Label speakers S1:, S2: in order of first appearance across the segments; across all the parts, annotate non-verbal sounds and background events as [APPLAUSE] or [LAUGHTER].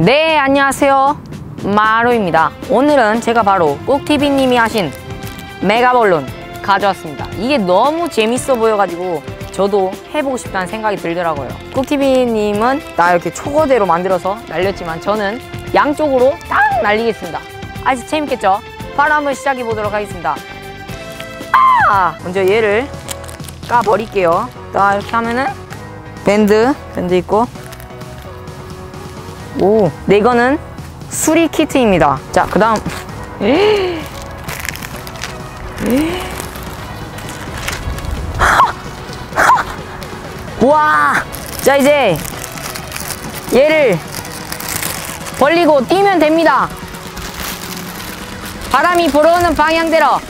S1: 네 안녕하세요. 마루입니다. 오늘은 제가 바로 꾹TV님이 하신 메가볼론 가져왔습니다. 이게 너무 재밌어 보여가지고 저도 해보고 싶다는 생각이 들더라고요. 꾹TV님은 나 이렇게 초거대로 만들어서 날렸지만 저는 양쪽으로 딱 날리겠습니다. 아주 재밌겠죠? 바로 한번 시작해 보도록 하겠습니다. 아! 먼저 얘를 까버릴게요. 딱 이렇게 하면은 밴드 밴드 있고 오, 네 이거는 수리 키트입니다. 자, 그 다음. [GASPS] 와! 자, 이제 얘를 벌리고 뛰면 됩니다. 바람이 불어오는 방향대로. [LAUGHS]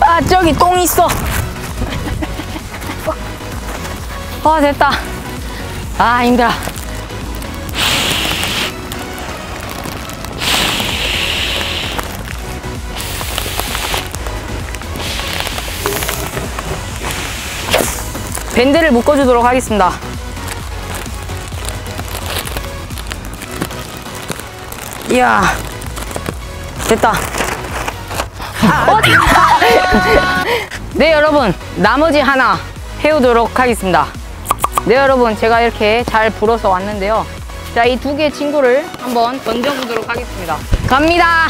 S1: 아, 저기 똥 있어. 와 됐다. 아 힘들어. 밴드를 묶어주도록 하겠습니다. 이야 됐다. 어, 됐다. [LAUGHS] 네 여러분 나머지 하나 해오도록 하겠습니다 네 여러분 제가 이렇게 잘 불어서 왔는데요. 자 이 두 개의 친구를 한번 던져보도록 하겠습니다. 갑니다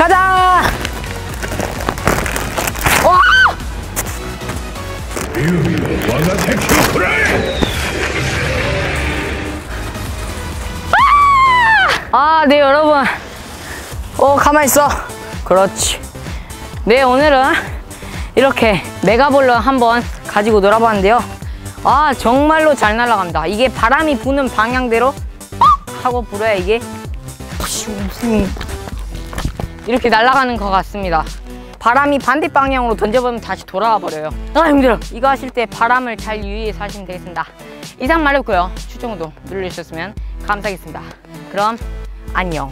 S1: 가자! 와! 아, 네, 여러분. 어, 가만히 있어. 그렇지. 네, 오늘은 이렇게 메가볼런 한번 가지고 놀아봤는데요. 아, 정말로 잘 날아갑니다. 이게 바람이 부는 방향대로 빡! 하고 불어야 이게 이렇게 날아가는 것 같습니다. 바람이 반대 방향으로 던져보면 다시 돌아와 버려요. 아 힘들어. 이거 하실 때 바람을 잘 유의해서 하시면 되겠습니다. 이상 말했고요. 추천구독 눌러주셨으면 감사하겠습니다. 그럼 안녕.